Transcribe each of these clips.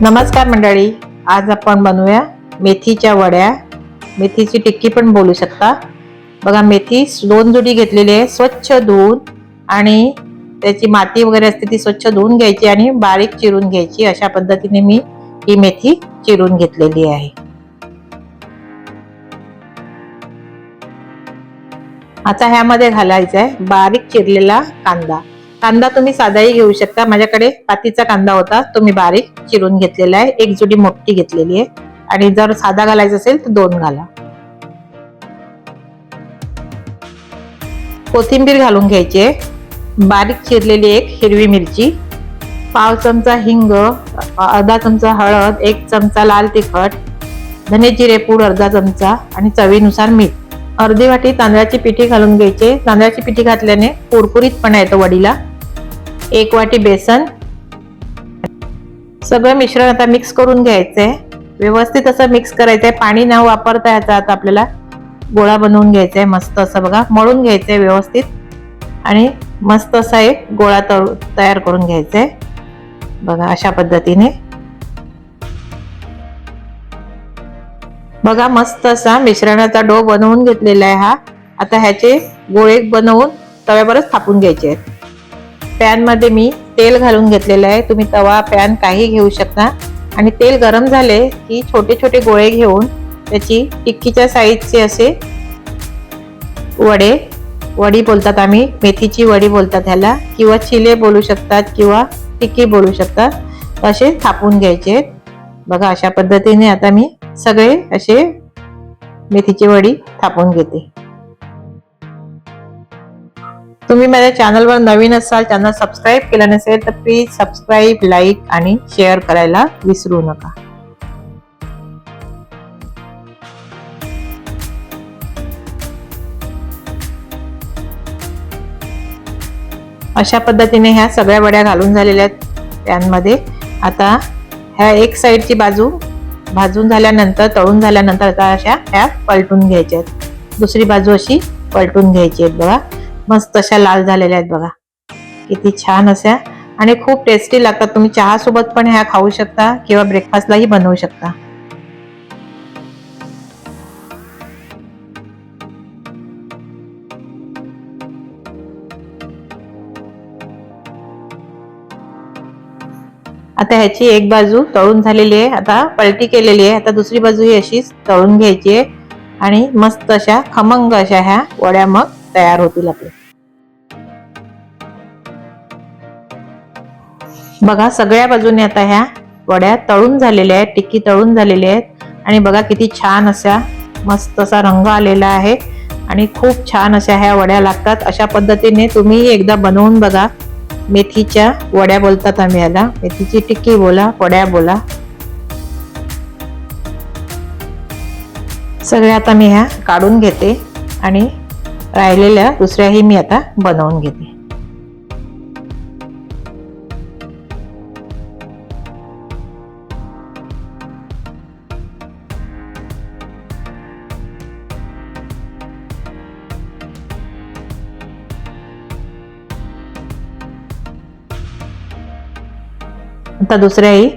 नमस्कार मंडळी आज आपण बनवूया मेथीच्या वड्या. मेथीची टिक्की पण बोलू शकता. बघा मेथी दोन जुडी घेतलेली आहे स्वच्छ धुवून आणि त्याची माती वगैरे असते ती स्वच्छ धुवून घ्यायची आणि बारीक चिरून घ्यायची. अशा पद्धतीने मी ही मेथी चिरून घेतलेली आहे. आता ह्यामध्ये घालायचा आहे बारीक चिरलेला कांदा. कांदा तुम्ही साधाही घेऊ शकता. माझ्याकडे पातीचा कांदा होता. तो मी बारीक चिरून घेतलेला आहे. एक जुडी मोठी घेतलेली आहे. आणि जर साधा घालायचा असेल तर दोन घाला. कोथिंबीर घालून घ्यायची आहे. बारीक चिरलेली एक हिरवी मिरची पाव चमचा हिंग अर्धा चमचा हळद एक चमचा लाल तिखट धने जिरे पूड अर्धा चमचा आणि चवीनुसार मीठ. अर्धी वाटी तांदळाची पिठी घालून घ्यायचे तांदळाची पिठी घातल्याने कुरकुरीतपणा येतो वडीला. एक वाटी बेसन. सगळं मिश्रण आता मिक्स करून घ्यायचंय. व्यवस्थित असं मिक्स करायचंय. पाणी न वापरता याचा आता आपल्याला गोळा बनवून घ्यायचा आहे मस्त असं बघा. मळून घ्यायचंय व्यवस्थित. आणि मस्त असा एक गोळा तयार करून घ्यायचा आहे बघा अशा पद्धतीने. बघा मस्त असा मिश्रणाचा डो बनवून घेतलेला आहे हा. आता ह्याचे गोळे बनवून तव्यावरच थापून घ्यायचे आहेत. पॅनमध्ये मी तेल घालून घेतलेलं आहे. तुम्ही तवा पॅन काही घेऊ शकता. आणि तेल गरम झाले की छोटे छोटे गोळे घेऊन त्याची टिक्कीच्या साईजचे असे वडे वडी बोलतात आम्ही. मेथीची वडी बोलतात ह्याला. किंवा चिले बोलू शकतात किंवा टिक्की बोलू शकतात. असे थापून घ्यायचे बघा अशा पद्धतीने आता मी सगळे असे मेथीची वडी थापून घेते. तुम्ही माझ्या चॅनलवर नवीन असाल चॅनल सबस्क्राईब केलं नसेल तर प्लीज सबस्क्राईब लाईक आणि शेअर करायला विसरू नका. अशा पद्धतीने ह्या सगळ्या वड्या घालून झालेल्या आहेत पॅनमध्ये. आता ह्या एक साईडची बाजू भाजून झाल्यानंतर तळून झाल्यानंतर आता अशा ह्या पलटून घ्यायच्या आहेत. दुसरी बाजू अशी पलटून घ्यायची आहेत बघा. मस्त अशा लाल झालेल्या आहेत बघा. किती छान अशा. आणि खूप टेस्टी लागतात. तुम्ही चहा सोबत पण ह्या खाऊ शकता किंवा ब्रेकफास्टलाही बनवू शकता. आता ह्याची एक बाजू तळून झालेली आहे. आता पलटी केलेली आहे. आता दुसरी बाजू ही अशीच तळून घ्यायची आहे. आणि मस्त अशा खमंग अशा ह्या वड्या मग तयार होतील आपले. बघा सगळ्या बाजूने आता ह्या वड्या तळून झालेल्या आहेत टिक्की तळून झालेल्या आहेत. आणि बघा किती छान अशा मस्त असा रंग आलेला आहे. आणि खूप छान अशा ह्या वड्या लागतात. अशा पद्धतीने तुम्ही एकदा बनवून बघा. मेथीच्या वड्या बोलतात आम्ही याला. मेथीची टिक्की बोला वड्या बोला. सगळ्या आता मी ह्या काढून घेते. आणि राहिलेल्या दुसऱ्याही मी आता बनवून घेते. आता दुसऱ्याही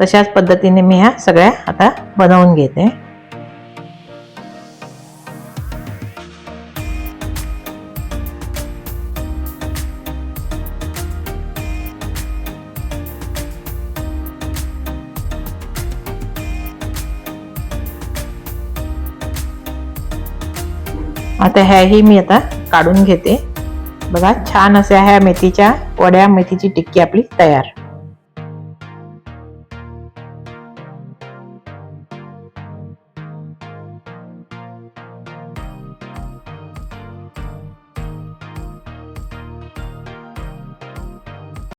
तशाच पद्धतीने मी ह्या सगळ्या आता बनवून घेते. आता ह्याही मी आता काढून घेते. बघा छान अशा ह्या मेथीच्या वड्या मेथीची टिक्की आपली तयार.